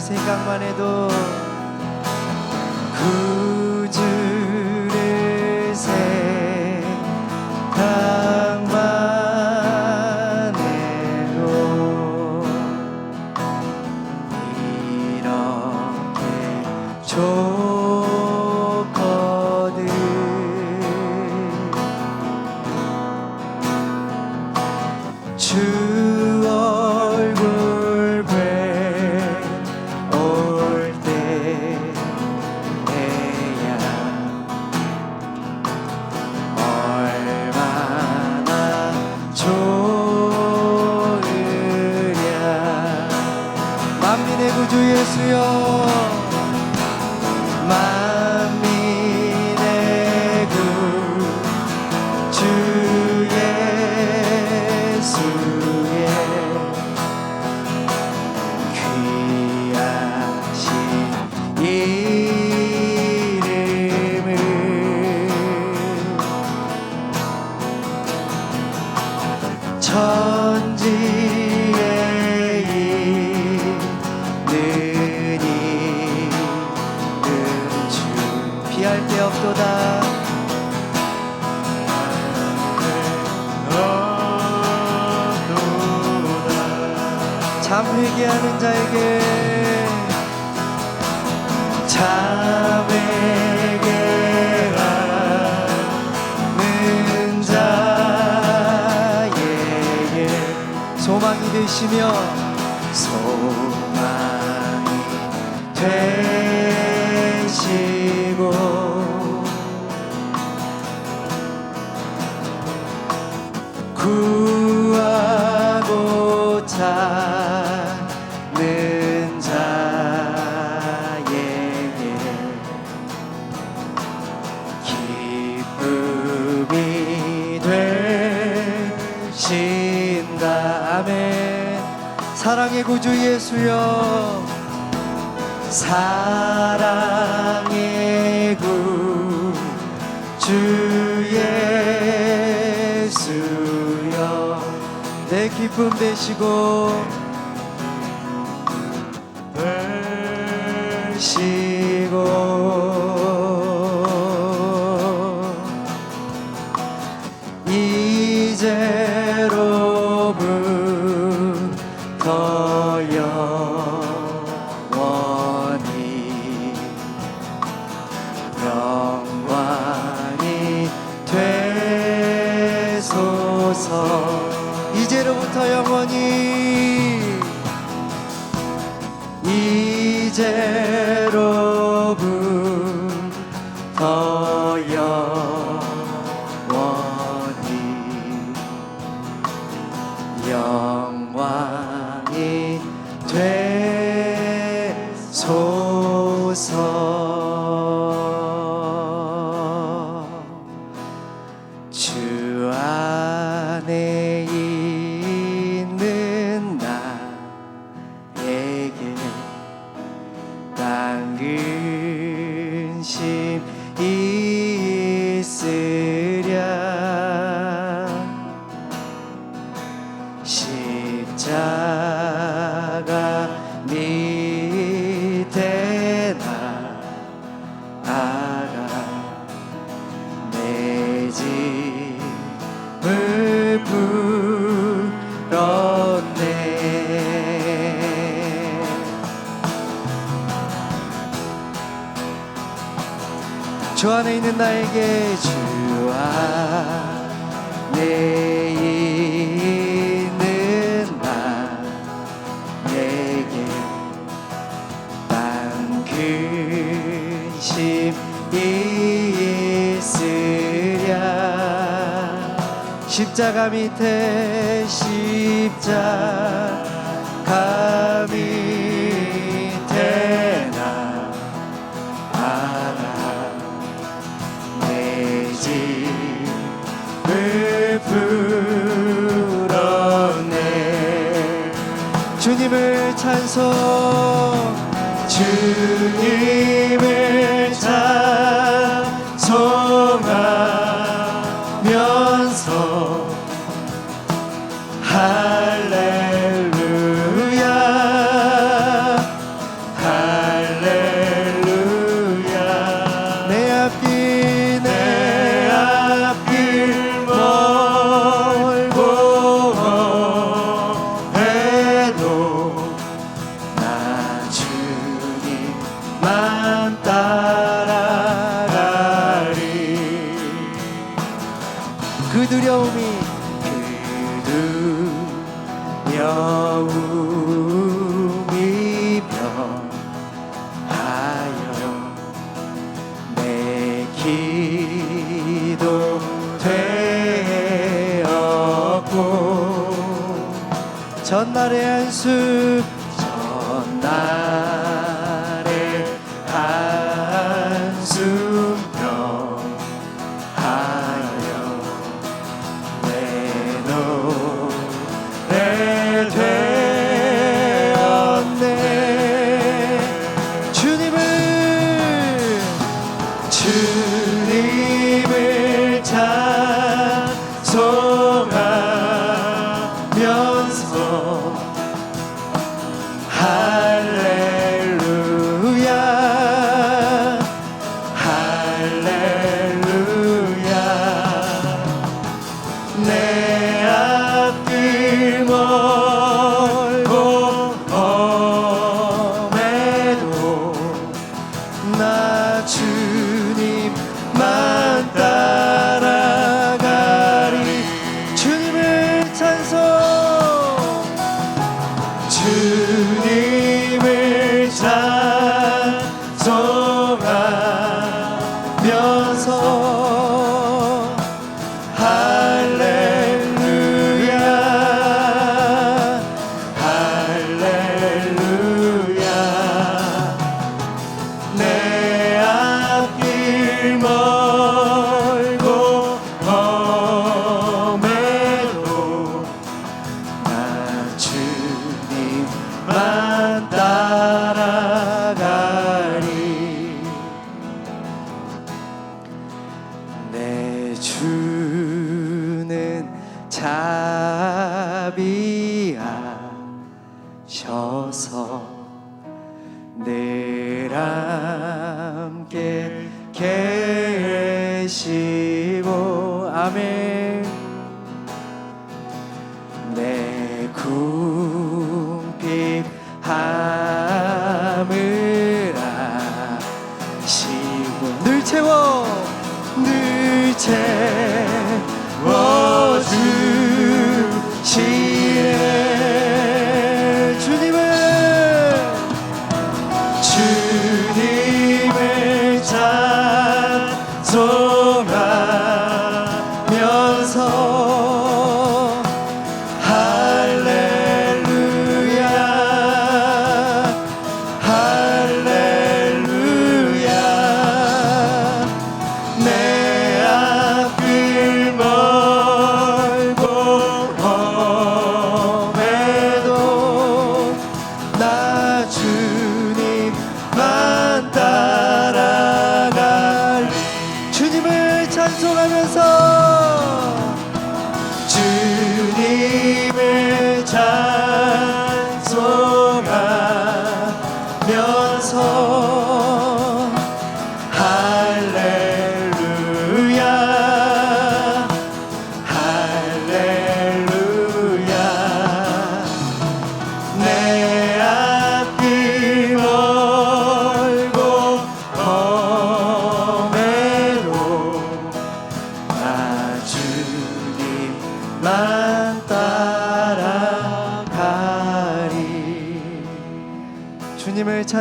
생각만 해도 구주를 생각만 해도 이렇게 좋 구하고 찾는 자에게 기쁨이 되신다 아멘 사랑의 구주 예수여 사랑 기쁨 되시고 근심 있으랴. 십자가 밑에 십자가 밑에 나 알아 내 짐을 풀었네 주님을 찬송 주님의 안녕. 자비하셔서 늘 함께 계시고 아멘.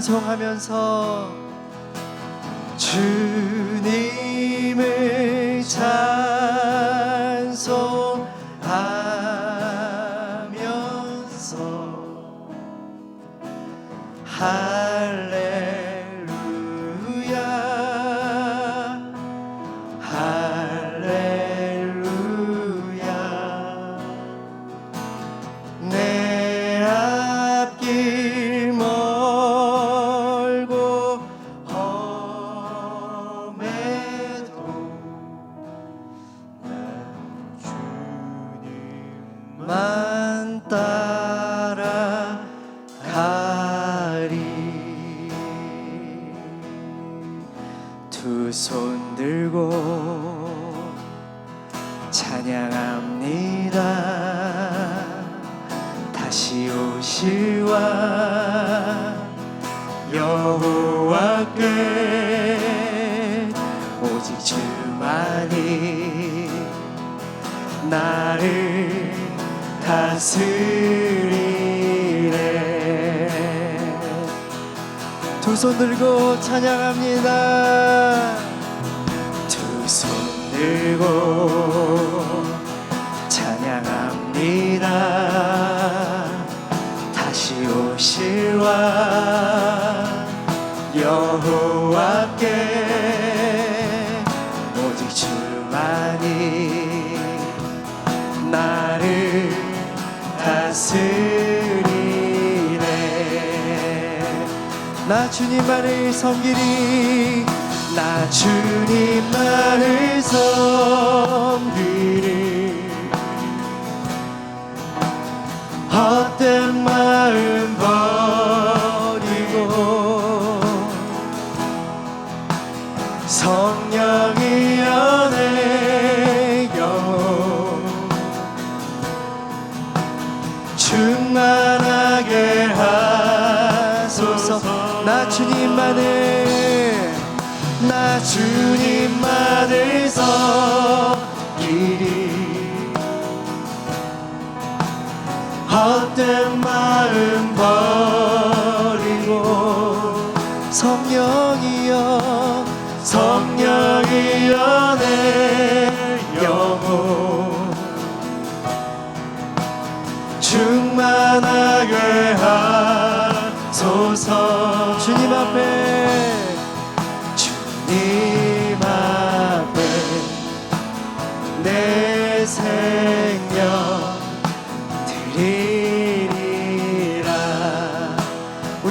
찬송하면서 찬양합니다 주님만을 섬기리. 나 주님만을 섬기리 나 주님만을 나 주님만을 섬기리 헛된 마음 버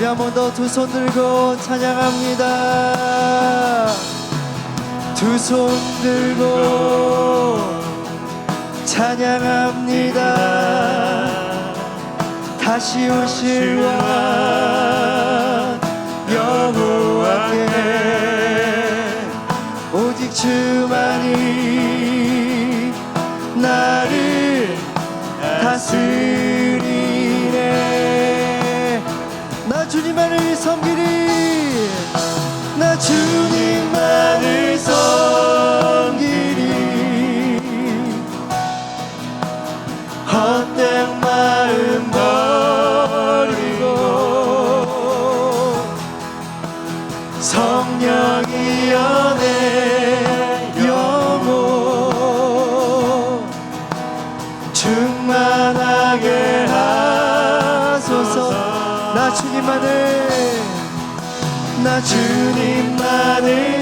한 번 더 두 손 들고 찬양합니다. 두 손 들고 찬양합니다. 다시 오실 왕 여호와께 오직 주만이 나를 다스리 주님만을 섬기리. 나 주님만을 섬기리 주님만을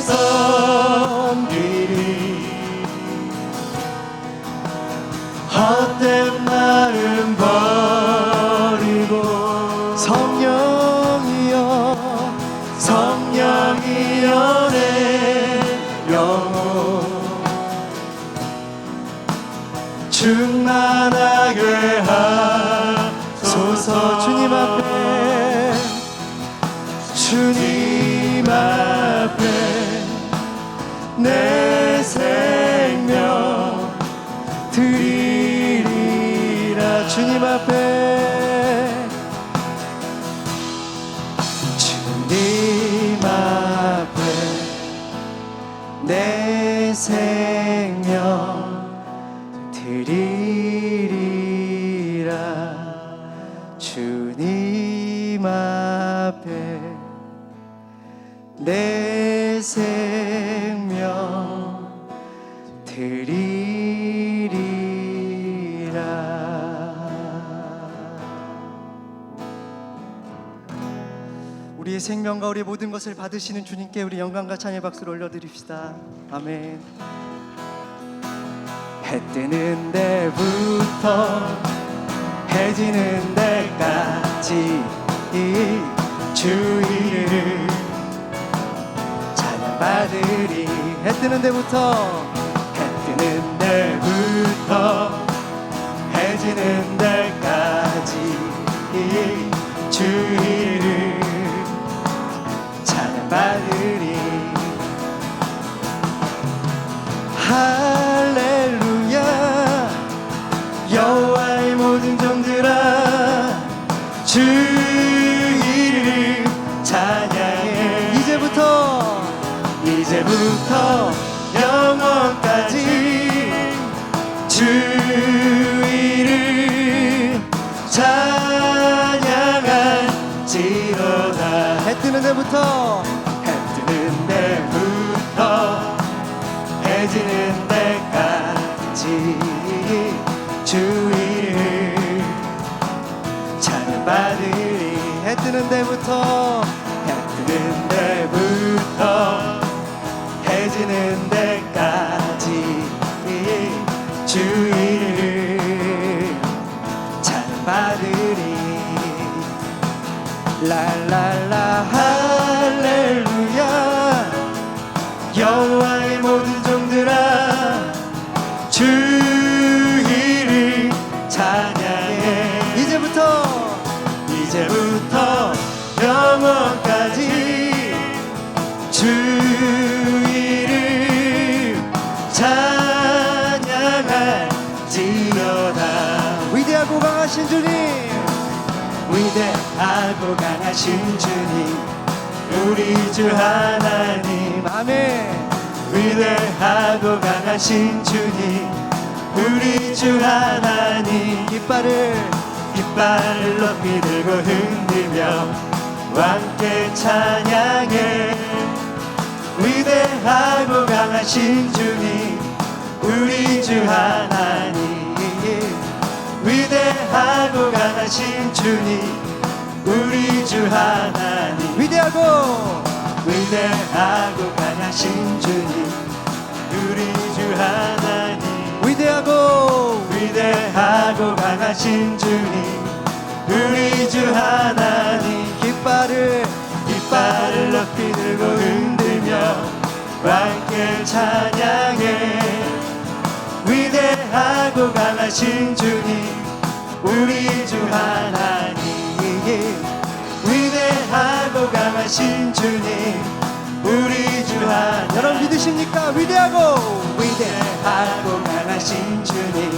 내 생명과 우리의 모든 것을 받으시는 주님께 우리 영광과 찬의 박수를 올려드립시다. 아멘. 해 뜨는 데부터 해 지는 데까지 이 주의를 찬양받으리. 해 뜨는 데부터 해 뜨는 데부터 해 지는 데까지 이 주의를 찬양받으리 할렐루야. 여호와의 모든 종들아 주 이름 찬양해. 이제부터 이제부터 영원까지 주 이름 찬양할지로다. 해 뜨는 데부터 지는 데까지 주 이름 찬양받으리. 해 뜨는 데부터 해 뜨는 데부터 해 지는 데까지 주 이름 찬양받으리. 랄랄라 할렐루야. 여호와의 모든 종들아 주 이름 찬양해. 이제부터 이제부터 영원까지 주 이름 찬양할지어다. 위대하고 강하신 주님 위대하고 강하신 주님 우리 주 하나님 아멘 위대하고 강하신 주님 우리 주 하나님 깃발을 깃발을 높이 들고 흔들며 함께 찬양해. 위대하고 강하신 주님 우리 주 하나님. 위대하고 강하신 주님 우리 주 하나님. 위대하고 위대하고 강하신 주님 우리 주 하나님. 위대하고 위대하고 강하신 주님 우리 주 하나님. 깃발을 깃발을 높이 들고 흔들며 함께 찬양해. 위대하고 강하신 주님 우리 주 하나님 위대하고 강하신 주님 우리 주 하나님. 여러분 믿으십니까? 위대하고 위대하고 강하신 주님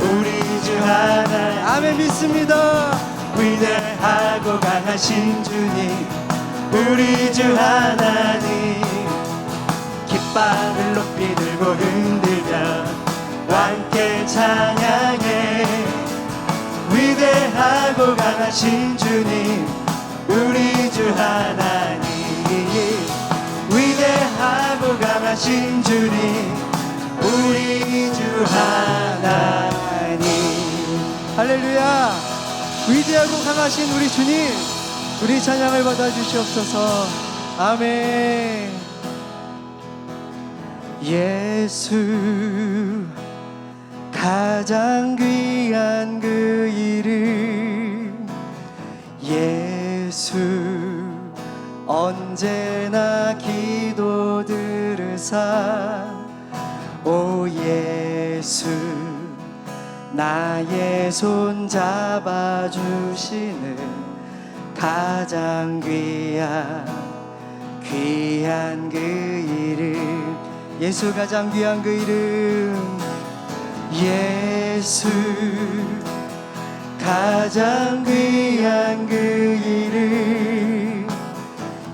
우리 주 하나님. 아멘 믿습니다. 위대하고 강하신 주님 우리 주 하나님. 깃발을 높이 들고 흔들며 함께 찬양해. 위대하고 강하신 주님 우리 주 하나님. 위대하고 강하신 주님. 우리 주 하나님. 할렐루야. 위대하고 강하신 우리 주님 우리 찬양을 받아주시옵소서. 아멘. 예수 가장 귀한 그 이름. 예 수 언제나 기도 들으사. 오 예수 나의 손 잡아주시는 가장 귀한 귀한 그 이름. 예수 가장 귀한 그 이름. 예수 가장 귀한 그 이름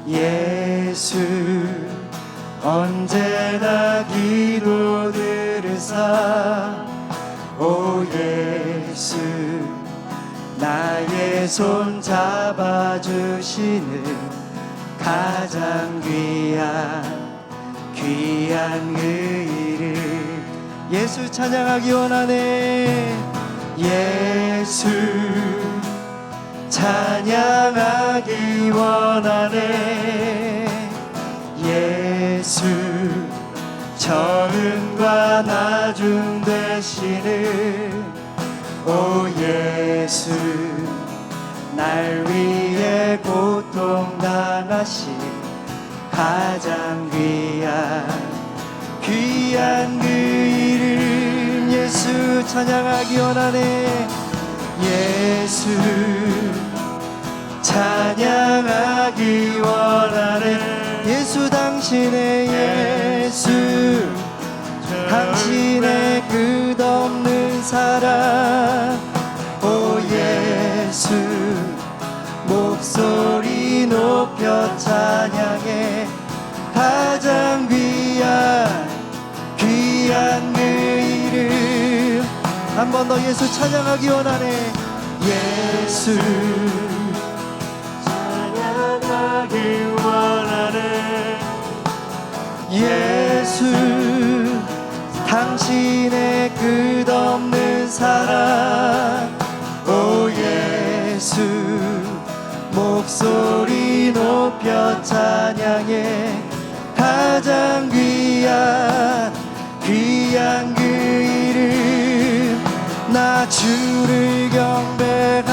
예수 언제나 기도 들으사. 오 예수 나의 손 잡아주시는 가장 귀한 귀한 그 이름. 예수 찬양하기 원하네 예수 찬양하기 원하네. 예수 저음과 나중 되시는 오 예수 날 위해 고통 당하신 가장 귀한 귀한 그 예수 찬양하기 원하네. 예수 찬양하기 원하네. 예수 당신의 예수. 당신의 끝없는 사랑 한 번 더 예수 찬양하기 원하네. 예수. 찬양하기 원하네. 예수. 당신의 끝없는 사랑. 오 예수. 목소리 높여 찬양해. 가장 귀한 귀한 그 이름 나 주를 경배하리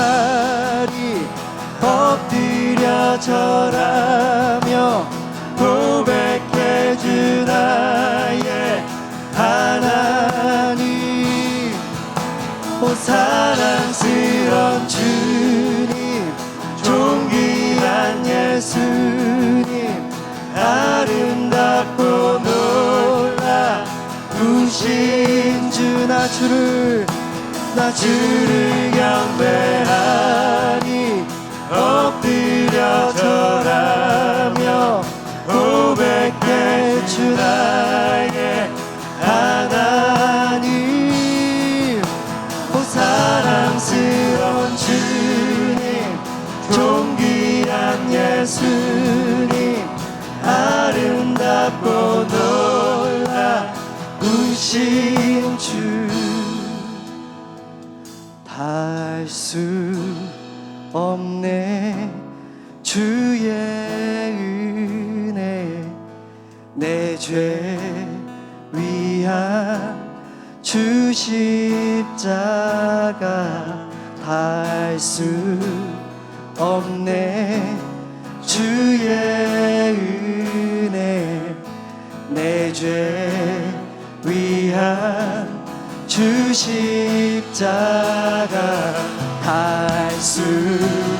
엎드려 절하며 고백해 주 나의 하나님. 오 사랑스런 주님 존귀한 예수님 아름답고 놀라 우신 주나 주를 나 주를 경배하니 엎드려 절하며 고백해 주 나의 하나님 오 사랑스러운 주님 존귀한 예수님 아름답고 놀라 우신 주 주 십자가 달 수 없네. 주의 은혜 내 죄 위한 주 십자가 달 수 없네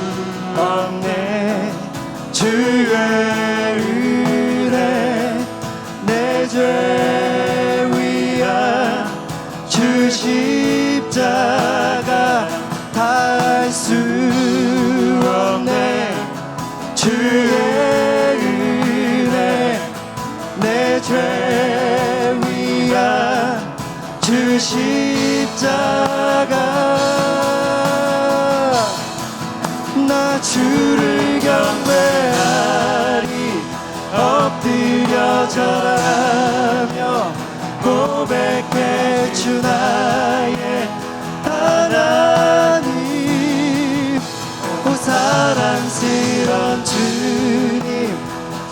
나 주를 경배하리 엎드려 절하며 고백해 주 나의 하나님. 오 사랑스런 주님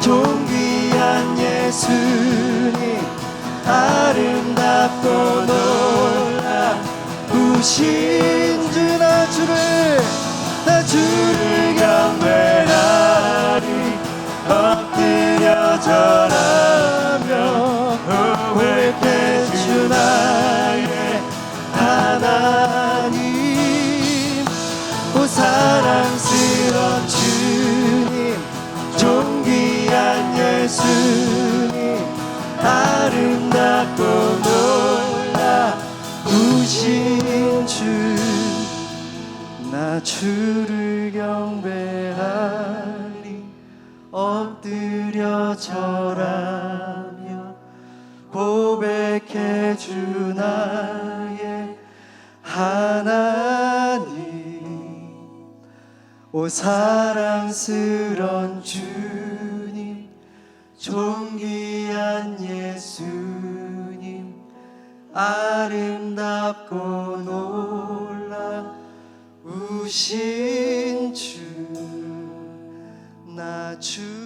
존귀한 예수님 아름답고 우신 주 나 주를 나 주를 경배하리. 엎드려 절하며 고백 주를 경배하리 엎드려 절하며 고백해 주 나의 하나님. 오 사랑스런 주님 존귀한 예수님 아름답고 놀라 우신 주 나 주